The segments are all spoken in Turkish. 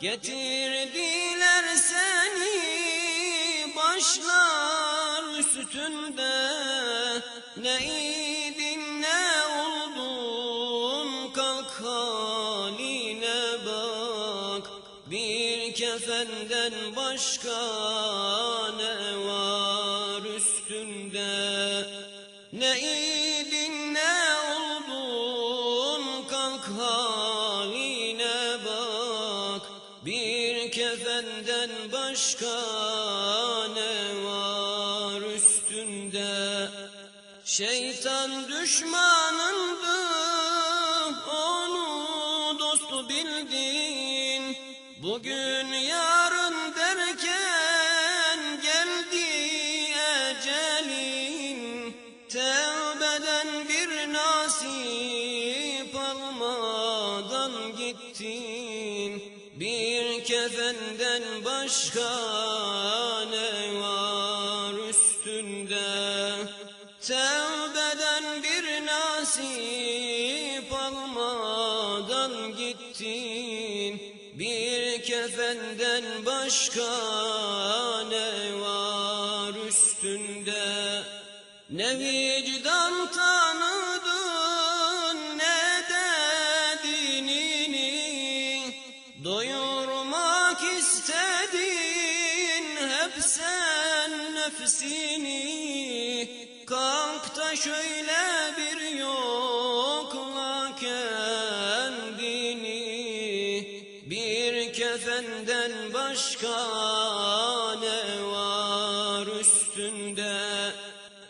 Getirdiler seni başlar üstünde. Ne idin ne oldun kalk haline bak. Bir kefenden başka ne var üstünde? Ne idin ne oldun kalk haline kefenden başka ne var üstünde? Şeytan düşmanındı onu dostu bildin. Bugün yarın derken geldi ecelin. Tevbeden bir nasip almadan gittin kefenden başka ne var üstünde? Tevbeden bir nasip almadan gittin. Bir kefenden başka ne var üstünde? Ne vicdan tanıdın nefsini Kalk da şöyle bir yokla kendini. Bir kefenden başka ne var üstünde?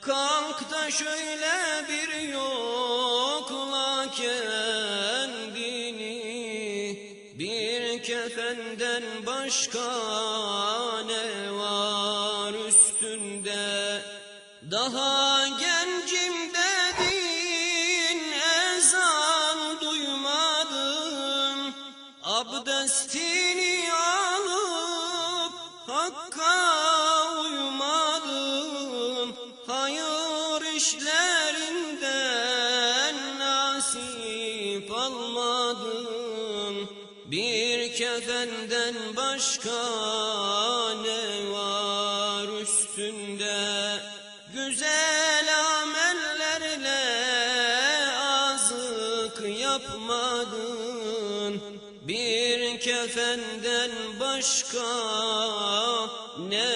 Kalk da şöyle bir yokla kendini. Bir kefenden başka Daha gencim dedin ezan duymadım. Abdestini alıp Hakka uymadım. Hayır işlerinden nasip almadım. Bir kefenden başka ne var üstünde yapmadın. Bir kefenden başka ne